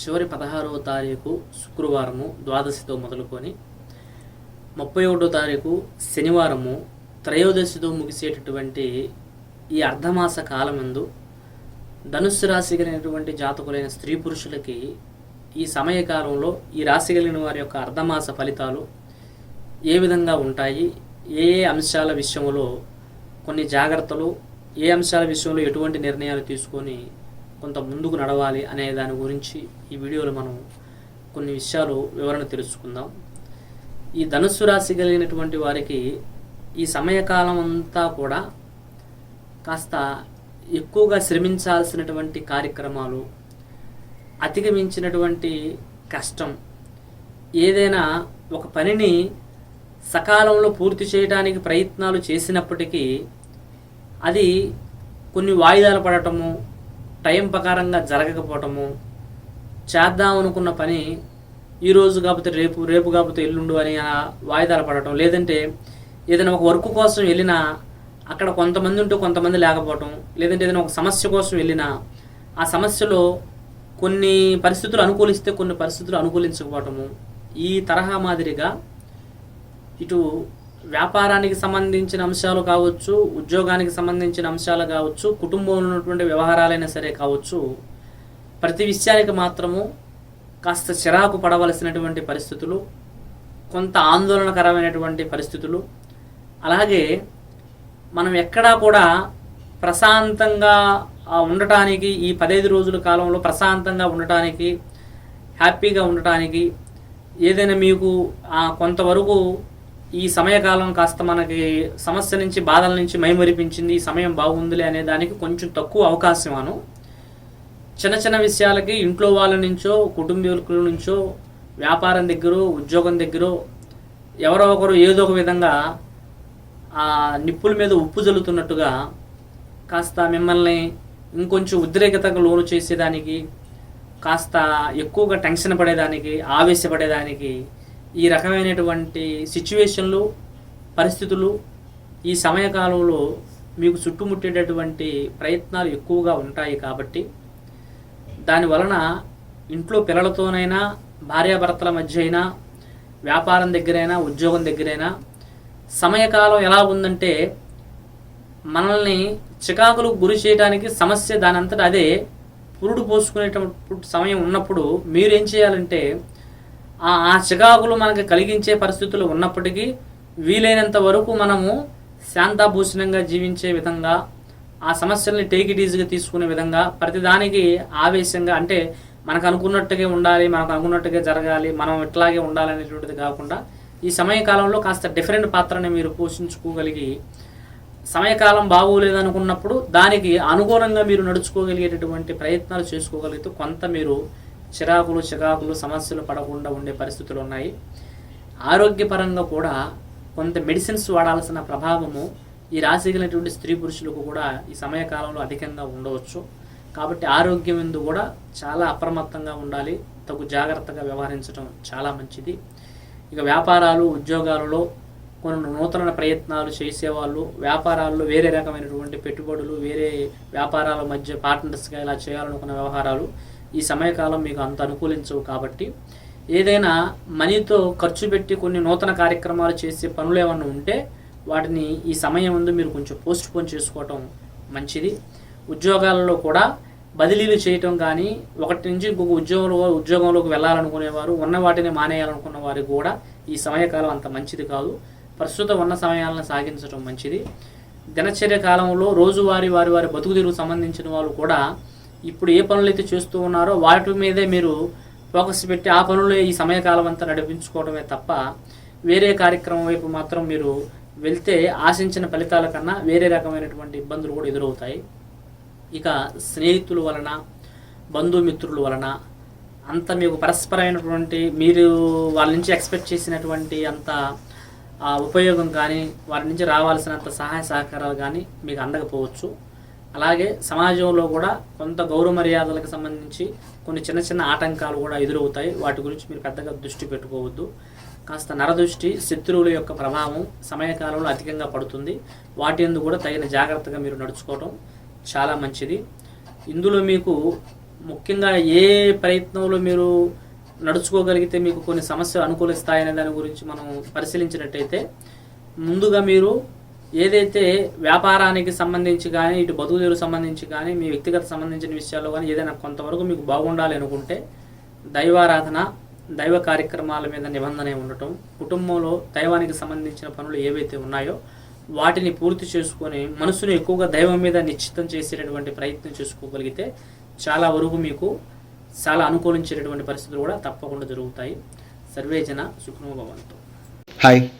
చివరి పదహారవ తారీఖు శుక్రవారము ద్వాదశితో మొదలుకొని ముప్పై ఒకటో తారీఖు శనివారము త్రయోదశితో ముగిసేటటువంటి ఈ అర్ధమాస కాలమందు ధనుస్సు రాశి కలిగినటువంటి జాతకులైన స్త్రీ పురుషులకి ఈ సమయకాలంలో ఈ రాశి కలిగిన వారి యొక్క అర్ధమాస ఫలితాలు ఏ విధంగా ఉంటాయి ఏ ఏ అంశాల విషయంలో కొన్ని జాగ్రత్తలు ఏ అంశాల విషయంలో ఎటువంటి నిర్ణయాలు తీసుకొని కొంత ముందుకు నడవాలి అనే దాని గురించి ఈ వీడియోలో మనం కొన్ని విషయాలు వివరణ తెలుసుకుందాం. ఈ ధనుస్సు రాశి కలిగినటువంటి వారికి ఈ సమయకాలం అంతా కూడా కాస్త ఎక్కువగా శ్రమించాల్సినటువంటి కార్యక్రమాలు అధిగమించినటువంటి కష్టం ఏదైనా ఒక పనిని సకాలంలో పూర్తి చేయడానికి ప్రయత్నాలు చేసినప్పటికీ అది కొన్ని వాయిదాలు పడటము టైం ప్రకారంగా జరగకపోవటము చేద్దాం అనుకున్న పని ఈరోజు కాకపోతే రేపు రేపు కాకపోతే ఎల్లుండు అని వాయిదాలు పడటం లేదంటే ఏదైనా ఒక వర్క్ కోసం వెళ్ళినా అక్కడ కొంతమంది ఉంటే కొంతమంది లేకపోవటం లేదంటే ఏదైనా ఒక సమస్య కోసం వెళ్ళినా ఆ సమస్యలో కొన్ని పరిస్థితులు అనుకూలిస్తే కొన్ని పరిస్థితులు అనుకూలించకపోవటము ఈ తరహా మాదిరిగా ఇటు వ్యాపారానికి సంబంధించిన అంశాలు కావచ్చు ఉద్యోగానికి సంబంధించిన అంశాలు కావచ్చు కుటుంబంలో ఉన్నటువంటి వ్యవహారాలైనా సరే కావచ్చు ప్రతి విషయానికి మాత్రము కాస్త చిరాకు పడవలసినటువంటి పరిస్థితులు కొంత ఆందోళనకరమైనటువంటి పరిస్థితులు. అలాగే మనం ఎక్కడా కూడా ప్రశాంతంగా ఉండటానికి ఈ పదహైదు రోజుల కాలంలో ప్రశాంతంగా ఉండటానికి హ్యాపీగా ఉండటానికి ఏదైనా మీకు కొంతవరకు ఈ సమయకాలం కాస్త మనకి సమస్య నుంచి బాధల నుంచి మైమరిపించింది ఈ సమయం బాగుందిలే అనే దానికి కొంచెం తక్కువ అవకాశం అను. చిన్న చిన్న విషయాలకి ఇంట్లో వాళ్ళ నుంచో కుటుంబీకుల నుంచో వ్యాపారం దగ్గర ఉద్యోగం దగ్గర ఎవరో ఒకరు ఏదో ఒక విధంగా ఆ నిప్పుల మీద ఉప్పు జల్లుతున్నట్టుగా కాస్త మిమ్మల్ని ఇంకొంచెం ఉద్రేకతకు లోను చేసేదానికి కాస్త ఎక్కువగా టెన్షన్ పడేదానికి ఆవేశపడేదానికి ఈ రకమైనటువంటి సిచ్యువేషన్లు పరిస్థితులు ఈ సమయకాలంలో మీకు చుట్టుముట్టేటటువంటి ప్రయత్నాలు ఎక్కువగా ఉంటాయి కాబట్టి దాని వలన ఇంట్లో పిల్లలతోనైనా భార్యాభర్తల మధ్య అయినా వ్యాపారం దగ్గరైనా ఉద్యోగం దగ్గరైనా సమయకాలం ఎలా ఉందంటే మనల్ని చికాకులకు గురి చేయడానికి సమస్య దానంతట అదే పురుడు పోసుకునేటప్పుడు సమయం ఉన్నప్పుడు మీరేం చేయాలంటే ఆ ఆ చికాకులు మనకి కలిగించే పరిస్థితులు ఉన్నప్పటికీ వీలైనంత వరకు మనము శాంతాభూషణంగా జీవించే విధంగా ఆ సమస్యల్ని టేక్ ఇట్ ఈజీగా తీసుకునే విధంగా ప్రతిదానికి ఆవేశంగా అంటే మనకు అనుకున్నట్టుగా ఉండాలి మనకు అనుకున్నట్టుగా జరగాలి మనం ఇట్లాగే ఉండాలి అనేటువంటిది కాకుండా ఈ సమయకాలంలో కాస్త డిఫరెంట్ పాత్రని మీరు పోషించుకోగలిగి సమయకాలం బాగోలేదనుకున్నప్పుడు దానికి అనుగుణంగా మీరు నడుచుకోగలిగేటటువంటి ప్రయత్నాలు చేసుకోగలిగితే కొంత మీరు చిరాకులు చికాకులు సమస్యలు పడకుండా ఉండే పరిస్థితులు ఉన్నాయి. ఆరోగ్యపరంగా కూడా కొంత మెడిసిన్స్ వాడాల్సిన ప్రభావము ఈ రాశి కలిగినటువంటి స్త్రీ పురుషులకు కూడా ఈ సమయకాలంలో అధికంగా ఉండవచ్చు. కాబట్టి ఆరోగ్యం ఎందు కూడా చాలా అప్రమత్తంగా ఉండాలి. తగు జాగ్రత్తగా వ్యవహరించడం చాలా మంచిది. ఇక వ్యాపారాలు ఉద్యోగాలలో కొన్ని నూతన ప్రయత్నాలు చేసేవాళ్ళు వ్యాపారాల్లో వేరే రకమైనటువంటి పెట్టుబడులు వేరే వ్యాపారాల మధ్య పార్ట్నర్స్గా ఇలా చేయాలనుకున్న వ్యవహారాలు ఈ సమయకాలం మీకు అంత అనుకూలించవు కాబట్టి ఏదైనా మనీతో ఖర్చు పెట్టి కొన్ని నూతన కార్యక్రమాలు చేసే పనులు ఏమన్నా ఉంటే వాటిని ఈ సమయం ముందు మీరు కొంచెం పోస్ట్ పోన్ చేసుకోవటం మంచిది. ఉద్యోగాలలో కూడా బదిలీలు చేయటం కానీ ఒకటి నుంచి ఇంకొక ఉద్యోగంలో ఉద్యోగంలోకి వెళ్ళాలనుకునేవారు ఉన్న వాటిని మానేయాలనుకున్న వారికి కూడా ఈ సమయకాలం అంత మంచిది కాదు. ప్రస్తుతం ఉన్న సమయాలను సాగించడం మంచిది. దినచర్య కాలంలో రోజువారీ వారి వారి బతుకు సంబంధించిన వాళ్ళు కూడా ఇప్పుడు ఏ పనులు అయితే చేస్తూ ఉన్నారో వాటి మీదే మీరు ఫోకస్ పెట్టి ఆ పనులే ఈ సమయకాలం అంతా నడిపించుకోవడమే తప్ప వేరే కార్యక్రమం వైపు మాత్రం మీరు వెళ్తే ఆశించిన ఫలితాల కన్నా వేరే రకమైనటువంటి ఇబ్బందులు కూడా ఎదురవుతాయి. ఇక స్నేహితుల వలన బంధుమిత్రుల వలన అంత మీకు పరస్పరమైనటువంటి మీరు వాళ్ళ నుంచి ఎక్స్పెక్ట్ చేసినటువంటి అంత ఉపయోగం కానీ వారి నుంచి రావాల్సినంత సహాయ సహకారాలు కానీ మీకు అందకపోవచ్చు. అలాగే సమాజంలో కూడా కొంత గౌరవ మర్యాదలకు సంబంధించి కొన్ని చిన్న చిన్న ఆటంకాలు కూడా ఎదురవుతాయి. వాటి గురించి మీరు పెద్దగా దృష్టి పెట్టుకోవద్దు. కాస్త నరదృష్టి శత్రువుల యొక్క ప్రభావం సమయకాలంలో అధికంగా పడుతుంది. వాటి ఎందు కూడా తగిన జాగ్రత్తగా మీరు నడుచుకోవడం చాలా మంచిది. ఇందులో మీకు ముఖ్యంగా ఏ ప్రయత్నంలో మీరు నడుచుకోగలిగితే మీకు కొన్ని సమస్యలు అనుకూలిస్తాయనే దాని గురించి మనం పరిశీలించినట్టయితే ముందుగా మీరు ఏదైతే వ్యాపారానికి సంబంధించి కానీ ఇటు బతుకుదేరు సంబంధించి కానీ మీ వ్యక్తిగత సంబంధించిన విషయాల్లో కానీ ఏదైనా కొంతవరకు మీకు బాగుండాలి అనుకుంటే దైవారాధన దైవ కార్యక్రమాల మీద నిబంధన ఉండటం కుటుంబంలో దైవానికి సంబంధించిన పనులు ఏవైతే ఉన్నాయో వాటిని పూర్తి చేసుకొని మనసును ఎక్కువగా దైవం మీద నిశ్చితం చేసేటటువంటి ప్రయత్నం చేసుకోగలిగితే చాలా వరకు మీకు చాలా అనుకూలించేటటువంటి పరిస్థితులు కూడా తప్పకుండా జరుగుతాయి. సర్వేజన సుఖనో హాయ్